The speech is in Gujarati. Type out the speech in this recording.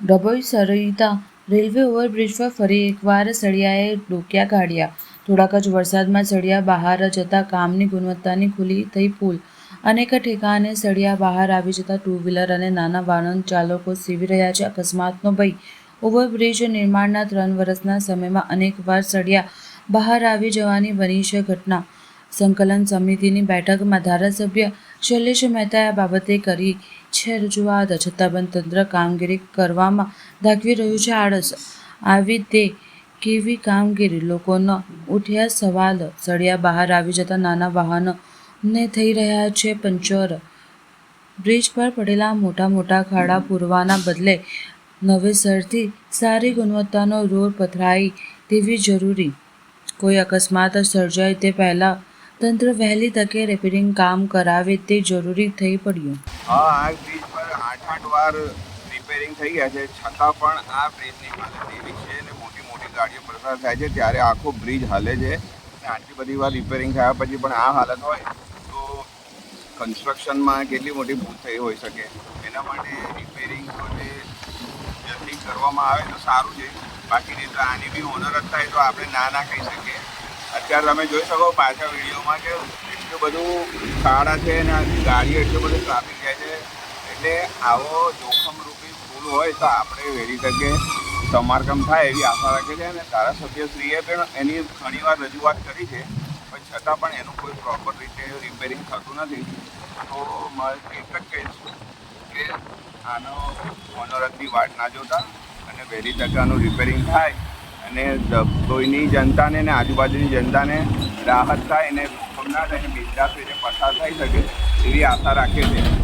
ડભોઈ સરિતા રેલવે ઓવરબ્રિજ પર ફરી એકવાર સળિયાએ ડોકિયા કાઢ્યા. થોડાક જ વરસાદમાં સળિયા બહાર જતા કામની ગુણવત્તાની ખુલી થઈ પુલ. અનેક ઠેકાણે સળિયા બહાર આવી જતા ટુ વ્હીલર અને નાના વાહન ચાલકો સીવી રહ્યા છે. અકસ્માતનો ભય. ઓવરબ્રિજ નિર્માણના ત્રણ વર્ષના સમયમાં અનેકવાર સળિયા બહાર આવી જવાની બની છે ઘટના સંકલન સમિતિની બેઠકમાં ધારાસભ્ય શૈલેષ મહેતાએ આ બાબતે કરી છે રજૂઆત છતાં પણ તંત્ર કામગીરી કરવામાં દાખવી રહ્યું છે. આળસ આવી તે કેવી કામગીરી? લોકોનો ઉઠ્યા સવાલ સળિયા બહાર આવી જતા નાના વાહનોને થઈ રહ્યા છે પંચર. બ્રિજ પર પડેલા મોટા મોટા ખાડા પૂરવાના બદલે નવેસરથી સારી ગુણવત્તાનો રોડ પથરાય તેવી જરૂરી. કોઈ અકસ્માત સર્જાય તે પહેલાં તંત્ર વહેલી તકે રિપેરિંગ કામ કરાવે તે જરૂરી થઈ પડ્યું. હા, આ બ્રિજ પર આઠ આઠ વાર રિપેરિંગ થઈ ગયા છે. છતાં પણ આ બ્રિજની હાલત એવી છે અને મોટી મોટી ગાડીઓ પસાર થાય છે. ત્યારે આખો બ્રિજ હાલે છે અને આટલી બધી વાર રિપેરિંગ થયા પછી પણ આ હાલત હોય તો કન્સ્ટ્રક્શનમાં કેટલી મોટી ભૂલ થઈ હોઈ શકે? એના માટે રિપેરિંગ પોતે જલ્દી કરવામાં આવે તો સારું છે. બાકી નહીં તો આની બી ઓનર જ થાય તો આપણે ના ના કહી શકીએ. અત્યારે તમે જોઈ શકો પાછા વિડીયોમાં કે એટલું બધું કાળા છે અને ગાડીઓ એટલું બધું ટ્રાફિક જાય છે. એટલે આવો જોખમરૂપી પુલ હોય તો આપણે વહેલી તકે સમારકામ થાય એવી આશા રાખે છે અને ધારાસભ્યશ્રીએ પણ એની ઘણીવાર રજૂઆત કરી છે. પણ છતાં પણ એનું કોઈ પ્રોપર રીતે રિપેરિંગ થતું નથી. તો મારે એક જ કહીશું કે આનો મનોરથની વાટ ના જોતા અને વહેલી તકે રિપેરિંગ થાય અને કોઈની જનતાને ને આજુબાજુની જનતાને રાહત થાય ના થાય અને બિંદાસ રીતે પસાર થઈ શકે એવી આશા રાખીએ છીએ